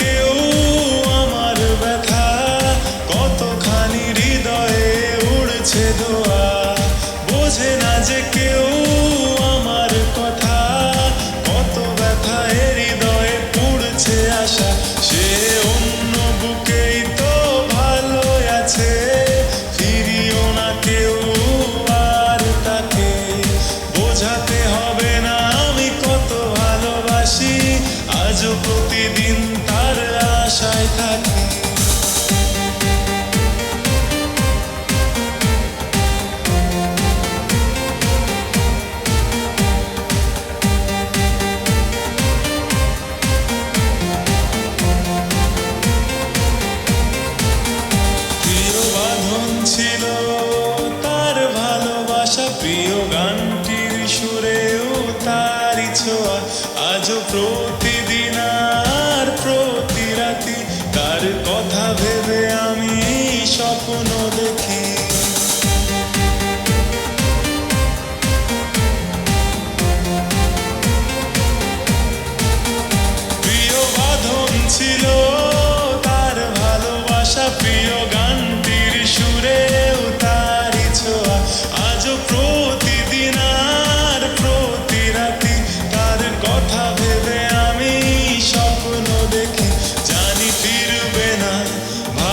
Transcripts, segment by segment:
কেউ আমার ব্যথা, কতখানি হৃদয়ে উড়ছে দোয়া। বোঝে না যে কেউ আমার কথা, কত ব্যথা হৃদয়ে পুড়ছে আশা। সে অন্য বুকেই তো ভালো আছে, ফিরিও না কেউ আর তাকে। বোঝাতে প্রিয় গানটির সুরেও প্রতিদিন আর প্রতি রাতি তার কথা ভেবে আমি স্বপ্ন দেখি। প্রিয় বাঁধন ছিল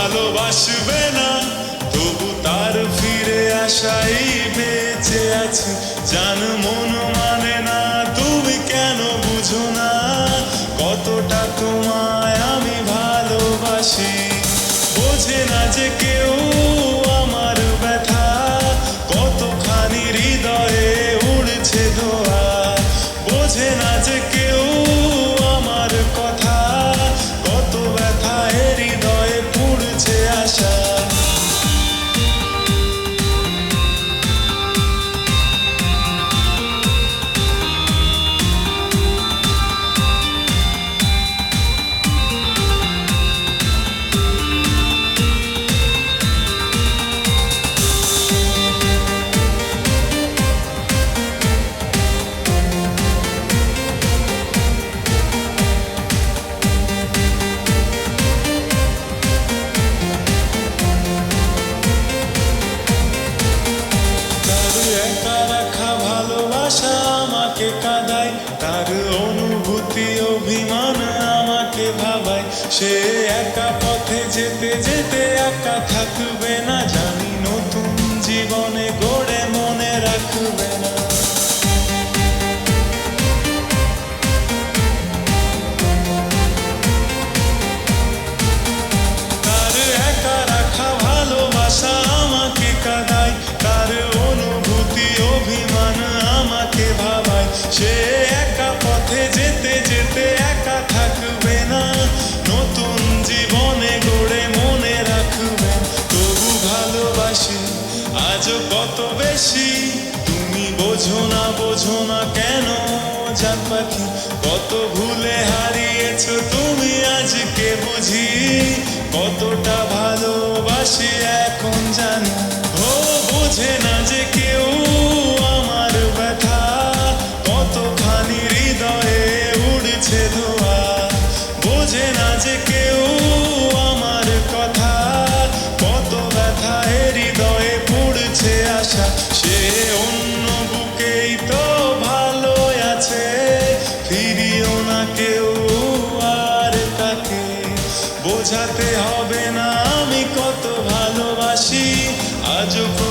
ভালোবাসবে তবু তার ফিরে আসাই বেঁচে আছে। জান মন মানে না, তুমি কেন বুঝো না? কতটা তোমায় আমি ভালোবাসি। বোঝে না যে কেউ অনুভূতি অভিমান আমাকে ভাবায়। সে একা পথে যেতে যেতে একা থাকবে না, জানি নতুন জীবনে গড়ে মনে রাখবে না। ভালোবাসা অনুভূতি অভিমান আমাকে ভাবায়। সে একা পথে যেতে যেতে একা থাকবে না। নতুন জীবনে গড়ে মনে রাখবে। তবু ভালোবাসি, আজও কত বেশি? তুমি বোঝো না বোঝো না কেন জান পাখি? কত ভুলে হারিয়েছো তুমি আজকে বুঝি? কতটা ভালোবাসি এখন জানি। ও, বোঝে না বোঝাতে হবে না আমি কত ভালোবাসি আজও